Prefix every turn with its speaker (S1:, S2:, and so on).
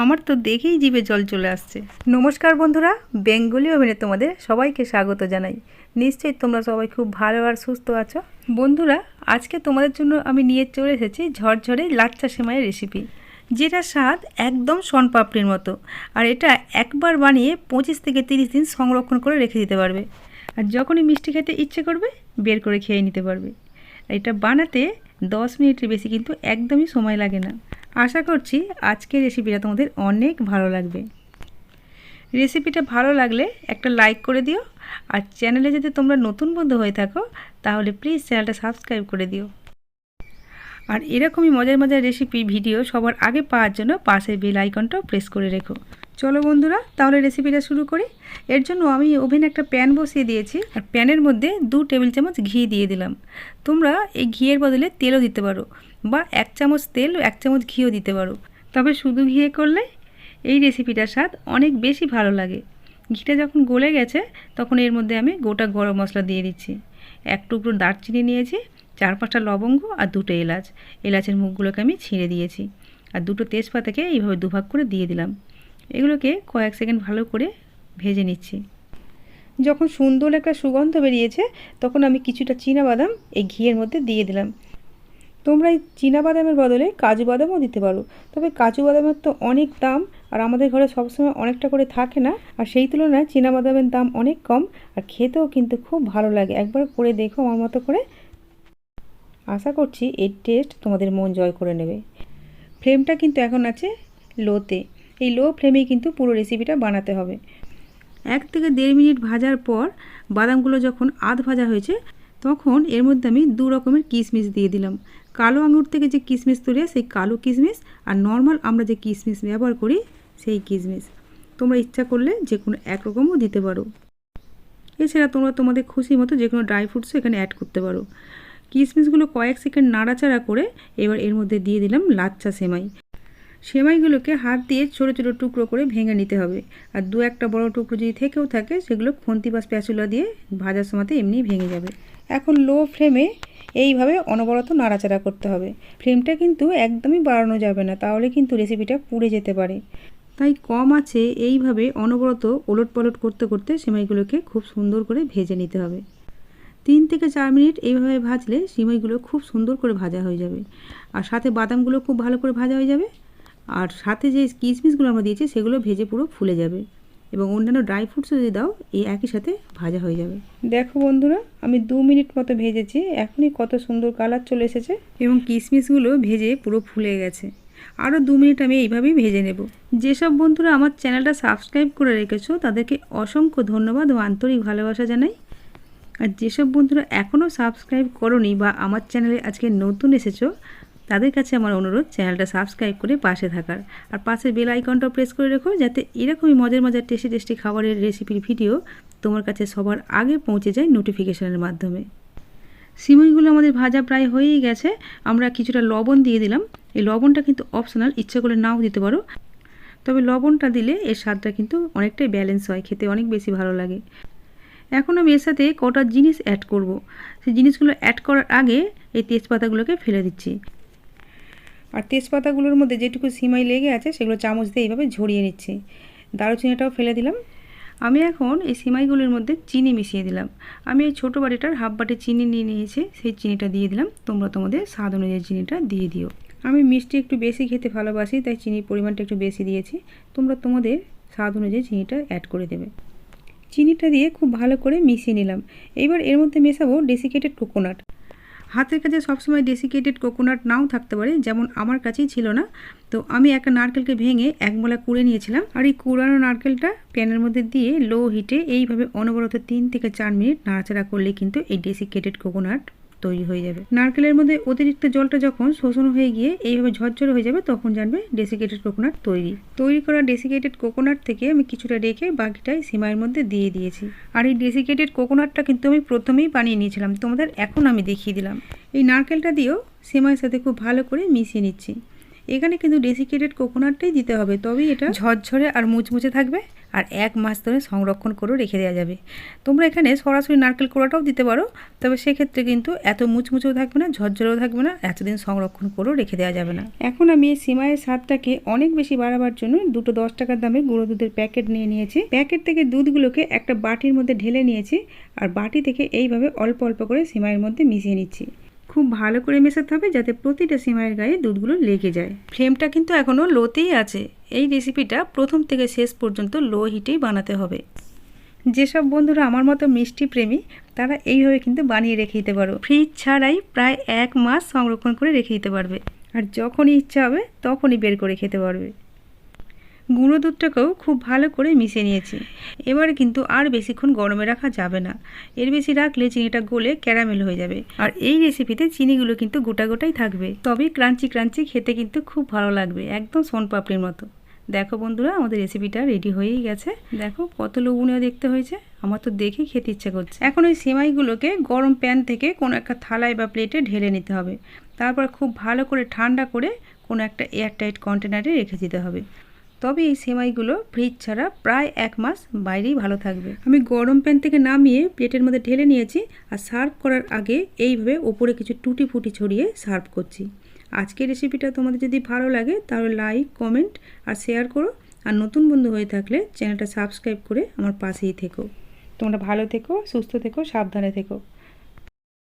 S1: আমার তো দেখেই জিভে জল চলে আসছে। নমস্কার বন্ধুরা, বেঙ্গলি ওভেনে তোমাদের সবাইকে স্বাগত জানাই। নিশ্চয়ই তোমরা সবাই খুব ভালো আর সুস্থ আছো। বন্ধুরা, আজকে তোমাদের জন্য আমি নিয়ে চলে এসেছি ঝরঝরে লাচ্চা সেমাইয়ের রেসিপি যেটা স্বাদ একদম শনপাপড়ির মতো। আর এটা একবার বানিয়ে পঁচিশ থেকে তিরিশ দিন সংরক্ষণ করে রেখে দিতে পারবে। আর যখনই মিষ্টি খেতে ইচ্ছে করবে, বের করে খেয়ে নিতে পারবে। এটা বানাতে দশ মিনিটের বেশি কিন্তু একদমই সময় লাগে না। আশা করছি আজকের রেসিপিটা তোমাদের অনেক ভালো লাগবে। রেসিপিটা ভালো লাগলে একটা লাইক করে দিও, আর চ্যানেলে যদি তোমরা নতুন বন্ধু হয়ে থাকো, তাহলে প্লিজ চ্যানেলটা সাবস্ক্রাইব করে দিও। আর এরকমই মজার মজার রেসিপি ভিডিও সবার আগে পাওয়ার জন্য পাশে বেল আইকনটাও প্রেস করে রেখো। চলো বন্ধুরা, তাহলে রেসিপিটা শুরু করি। এর জন্য আমি ওভেনে একটা প্যান বসিয়ে দিয়েছি, আর প্যানের মধ্যে দু টেবিল চামচ ঘি দিয়ে দিলাম। তোমরা এই ঘিয়ের বদলে তেলও দিতে পারো। বা এক চামচ তেল এক চামচ ঘিও দিতে পারো। তবে শুধু ঘিয়ে করলে এই রেসিপিটার স্বাদ অনেক বেশি ভালো লাগে। ঘিটা যখন গলে গেছে, তখন এর মধ্যে আমি গোটা গরম মশলা দিয়ে দিচ্ছি। এক টুকরো দারচিনি নিয়েছি, চার পাঁচটা লবঙ্গ আর দুটো এলাচ। এলাচের মুখগুলোকে আমি ছিঁড়ে দিয়েছি আর দুটো তেজপাতাকে এইভাবে দুভাগ করে দিয়ে দিলাম। এগুলোকে কয়েক সেকেন্ড ভালো করে ভেজে নিচ্ছি। যখন সুন্দর একটা সুগন্ধ বেরিয়েছে, তখন আমি কিছুটা বাদাম এই ঘিয়ের মধ্যে দিয়ে দিলাম। তোমরা এই বাদামের বদলে কাজু বাদামও দিতে পারো। তবে কাজু বাদামের তো অনেক দাম আর আমাদের ঘরে সবসময় অনেকটা করে থাকে না। আর সেই তুলনায় বাদামের দাম অনেক কম আর খেতেও কিন্তু খুব ভালো লাগে। একবার করে দেখো আমার মতো করে। আশা করছি এর টেস্ট তোমাদের মন জয় করে নেবে। ফ্লেমটা কিন্তু এখন আছে লোতে এই লো ফ্লেমেই কিন্তু পুরো রেসিপিটা বানাতে হবে। এক থেকে দেড় মিনিট ভাজার পর বাদামগুলো যখন আধ ভাজা হয়েছে, তখন এর মধ্যে আমি দু রকমের কিশমিশ দিয়ে দিলাম। কালো আঙুর থেকে যে কিশমিশ হয়, সেই কালো কিশমিশ আর নর্মাল আমরা যে কিশমিশ ব্যবহার করি, সেই কিশমিশ তোমরা ইচ্ছা করলে যে কোনো একরকমও দিতে পারো। এছাড়া তোমরা তোমাদের খুশি মতো যে কোনো ড্রাই ফ্রুটসও এখানে অ্যাড করতে পারো। কিশমিশগুলো কয়েক সেকেন্ড নাড়াচাড়া করে এবার এর মধ্যে দিয়ে দিলাম লাচ্চা সেমাই। সেমাইগুলোকে হাত দিয়ে ছোটো ছোটো টুকরো করে ভেঙে নিতে হবে। আর দু একটা বড় টুকরো যদি থেকেও থাকে, সেগুলো খন্তি বা স্প্যাচুলা দিয়ে ভাজার সময়তে এমনি ভেঙে যাবে। এখন লো ফ্লেমে এইভাবে অনবরত নাড়াচাড়া করতে হবে। ফ্লেমটা কিন্তু একদমই বাড়ানো যাবে না, তাহলে কিন্তু রেসিপিটা পুড়ে যেতে পারে। তাই কম আছে এইভাবে অনবরত ওলট পলট করতে করতে সেমাইগুলোকে খুব সুন্দর করে ভেজে নিতে হবে। তিন থেকে চার মিনিট এইভাবে ভাজলে সিমাইগুলো খুব সুন্দর করে ভাজা হয়ে যাবে। আর সাথে বাদামগুলো খুব ভালো করে ভাজা হয়ে যাবে। আর সাথে যে কিশমিশগুলো আমরা দিয়েছি সেগুলো ভেজে পুরো ফুলে যাবে। এবং অন্যান্য ড্রাই ফ্রুটসও যদি দাও এই একই সাথে ভাজা হয়ে যাবে। দেখো বন্ধুরা আমি দু মিনিট মতো ভেজেছি এখনই কত সুন্দর কালার চলে এসেছে। এবং কিশমিশগুলো ভেজে পুরো ফুলে গেছে। আরও দু মিনিট আমি এইভাবেই ভেজে নেব। যেসব বন্ধুরা আমার চ্যানেলটা সাবস্ক্রাইব করে রেখেছো তাদেরকে অসংখ্য ধন্যবাদ ও আন্তরিক ভালোবাসা জানাই। আর যেসব বন্ধুরা এখনও সাবস্ক্রাইব করনি বা আমার চ্যানেলে আজকে নতুন এসেছ তাদের কাছে আমার অনুরোধ, চ্যানেলটা সাবস্ক্রাইব করে পাশে থাকার। আর পাশে বেল আইকনটা প্রেস করে রেখো যাতে এরকমই মজার মজার টেস্টি টেস্টি খাবারের রেসিপির ভিডিও তোমার কাছে সবার আগে পৌঁছে যায় নোটিফিকেশনের মাধ্যমে। সিমইগুলো আমাদের ভাজা প্রায় হয়েই গেছে। আমরা কিছুটা লবণ দিয়ে দিলাম। এই লবণটা কিন্তু অপশনাল ইচ্ছে করে নাও দিতে পারো। তবে লবণটা দিলে এর স্বাদটা কিন্তু অনেকটাই ব্যালেন্স হয়, খেতে অনেক বেশি ভালো লাগে। এখন আমি এর সাথে কটা জিনিস অ্যাড করব। সেই জিনিসগুলো অ্যাড করার আগে এই তেজপাতাগুলোকে ফেলে দিচ্ছি। আর তেজপাতাগুলোর মধ্যে যেটুকু সিমাই লেগে আছে, সেগুলো চামচ দিয়ে এইভাবে ঝরিয়ে নিচ্ছি। দারুচিনিটাও ফেলে দিলাম। আমি এখন এই সিমাইগুলোর মধ্যে চিনি মিশিয়ে দিলাম। আমি এই ছোটো বাটিটার হাফ বাটি চিনি নিয়ে নিয়েছি, সেই চিনিটা দিয়ে দিলাম। তোমরা তোমাদের স্বাদ অনুযায়ী চিনিটা দিয়ে দিও। আমি মিষ্টি একটু বেশি খেতে ভালোবাসি, তাই চিনির পরিমাণটা একটু বেশি দিয়েছি। তোমরা তোমাদের স্বাদ অনুযায়ী চিনিটা অ্যাড করে দেবে। চিনিটা দিয়ে খুব ভালো করে মিশিয়ে নিলাম। এবার এর মধ্যে মেশাবো ডেসিকেটেড কোকোনাট হাতের কাছে সবসময় ডেসিকেটেড কোকোনাট নাও থাকতে পারে, যেমন আমার কাছেই ছিল না। তো আমি একটা নারকেলকে ভেঙে এক মোলা কুড়ে নিয়েছিলাম। আর এই কুড়ানো নারকেলটা প্যানের মধ্যে দিয়ে লো হিটে এইভাবে অনবরত তিন থেকে চার মিনিট নাড়াচাড়া করলে কিন্তু এই ডেসিকেটেড কোকোনাট তৈরি হয়ে যাবে। নারকেলের মধ্যে অতিরিক্ত জলটা যখন শোষণ হয়ে গিয়ে এইভাবে ঝরঝরে হয়ে যাবে, তখন জানবে ডেসিকেটেড কোকোনাট তৈরি। তৈরি করা ডেসিকেটেড কোকোনাট থেকে আমি কিছুটা রেখে বাকিটাই সিমাইয়ের মধ্যে দিয়ে দিয়েছি। আর এই ডেসিকেটেড কোকোনাটটা কিন্তু আমি প্রথমেই বানিয়ে নিয়েছিলাম, তোমাদের এখন আমি দেখিয়ে দিলাম। এই নারকেলটা দিয়েও সিমাইয়ের সাথে খুব ভালো করে মিশিয়ে নিচ্ছি। এখানে কিন্তু ডেসিকেটেড কোকোনাটটাই দিতে হবে, তবেই এটা ঝরঝরে আর মুচমুচে থাকবে। আর এক মাস ধরে সংরক্ষণ করেও রেখে দেওয়া যাবে। তোমরা এখানে সরাসরি নারকেল কোড়াটাও দিতে পারো, তবে সেক্ষেত্রে কিন্তু এত মুচমুচেও থাকবে না, ঝরঝরেও থাকবে না, এতদিন সংরক্ষণ করেও রেখে দেওয়া যাবে না। এখন আমি এই সিমাইয়ের স্বাদটাকে অনেক বেশি বাড়াবার জন্য দুটো দশ টাকার দামে গুঁড়ো দুধের প্যাকেট নিয়ে নিয়েছি। প্যাকেট থেকে দুধগুলোকে একটা বাটির মধ্যে ঢেলে নিয়েছি, আর বাটি থেকে এইভাবে অল্প অল্প করে সিমাইয়ের মধ্যে মিশিয়ে নিচ্ছি। খুব ভালো করে মেশাতে হবে যাতে প্রতিটা সিমাইয়ের গায়ে দুধগুলো লেগে যায়। ফ্লেমটা কিন্তু এখনও লোতেই আছে। এই রেসিপিটা প্রথম থেকে শেষ পর্যন্ত লো হিটেই বানাতে হবে। যেসব বন্ধুরা আমার মতো মিষ্টি প্রেমী, তারা এইভাবে কিন্তু বানিয়ে রেখে দিতে পারো। ফ্রিজ ছাড়াই প্রায় এক মাস সংরক্ষণ করে রেখে দিতে পারবে। আর যখনই ইচ্ছা হবে, তখনই বের করে খেতে পারবে। গুঁড়ো দুধটাকেও খুব ভালো করে মিশিয়ে নিয়েছি। এবারে কিন্তু আর বেশিক্ষণ গরমে রাখা যাবে না। এর বেশি রাখলে চিনিটা গলে ক্যারামেল হয়ে যাবে। আর এই রেসিপিতে চিনিগুলো কিন্তু গোটা গোটাই থাকবে। তবেই ক্রাঞ্চি ক্রাঞ্চি খেতে কিন্তু খুব ভালো লাগবে, একদম সোনপাপড়ির মতো। দেখো বন্ধুরা, আমাদের রেসিপিটা রেডি হয়েই গেছে। দেখো কত লবণীয় দেখতে হয়েছে। আমার তো দেখেই খেতে ইচ্ছে করছে। এখন ওই সেমাইগুলোকে গরম প্যান থেকে কোনো একটা থালায় বা প্লেটে ঢেলে নিতে হবে। তারপর খুব ভালো করে ঠান্ডা করে কোনো একটা এয়ারটাইট কন্টেনারে রেখে দিতে হবে। তবে এই সেমাইগুলো ফ্রিজ ছাড়া প্রায় এক মাস বাইরেই ভালো থাকবে। আমি গরম প্যান থেকে নামিয়ে প্লেটের মধ্যে ঢেলে নিয়েছি আর সার্ভ করার আগে এইভাবে ওপরে কিছু টুটি ফুটি ছড়িয়ে সার্ভ করছি। আজকের রেসিপিটা তোমাদের যদি ভালো লাগে তাহলে লাইক, কমেন্ট আর শেয়ার করো। আর নতুন বন্ধু হয়ে থাকলে চ্যানেলটা সাবস্ক্রাইব করে আমার পাশেই থেকো। তোমরা ভালো থেকো, সুস্থ থেকো, সাবধানে থেকো।